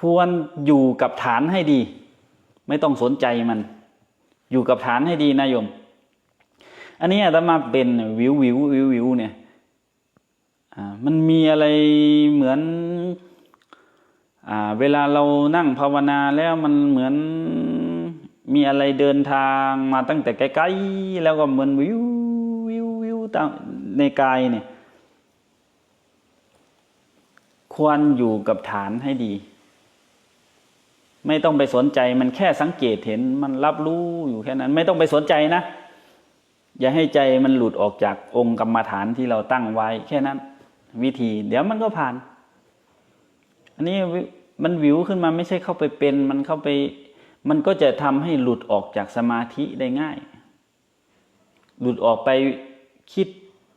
ควรอยู่กับฐานให้ดี ไม่ต้องสนใจมัน อยู่กับฐานให้ดีนะโยม อันนี้อาตมาเป็นวิววิววิววิวเนี่ยมันมีอะไรเหมือนอเวลาเรานั่งภาวนาแล้วมันเหมือนมีอะไรเดินทางมาตั้งแต่ไกลๆแล้วก็เหมือนวิววิววิวตามในกายเนี่ยควรอยู่กับฐานให้ดี ไม่ต้องไปสนใจมันแค่สังเกตเห็นมันรับรู้อยู่แค่นั้น ไม่ต้องไปสนใจนะ อย่าให้ใจมันหลุดออกจากองค์กรรมฐานที่เราตั้งไว้แค่นั้น วิธี เดี๋ยวมันก็ผ่าน อันนี้มันวิวขึ้นมาไม่ใช่เข้าไปเป็น มันเข้าไป มันก็จะทำให้หลุดออกจากสมาธิได้ง่าย หลุดออกไปคิด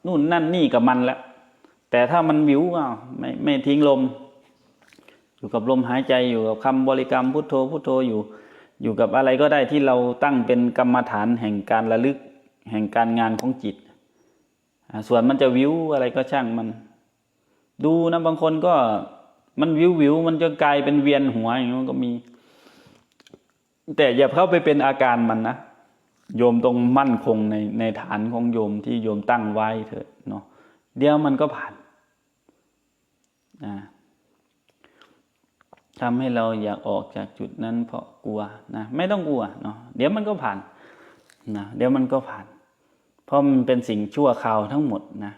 นู่นนั่นนี่กับมันแล้วแต่ถ้ามันวิวอ้าวไม่ไม่ทิ้งลม อยู่กับลมหายใจอยู่กับคำบริกรรมพุทโธพุทโธอยู่ อยู่กับอะไรก็ได้ที่เราตั้งเป็นกรรมฐานแห่งการระลึกแห่งการงานของจิต ส่วนมันจะวิวอะไรก็ช่างมัน ดูนะบางคนก็มันวิววิวมันจะกลายเป็นเวียนหัวอย่างนี้มันก็มี แต่อย่าเข้าไปเป็นอาการมันนะโยมต้องมั่นคงในในฐานของโยมที่โยมตั้งไว้เถอะเนาะเดี๋ยวมันก็ผ่านอ่า ทำให้เราอยากออกจากจุดนั้นเพราะกลัวนะไม่ต้องกลัวเนาะเดี๋ยวมันก็ผ่านนะเดี๋ยวมันก็ผ่าน เพราะมันเป็นสิ่งชั่วคราวทั้งหมดนะ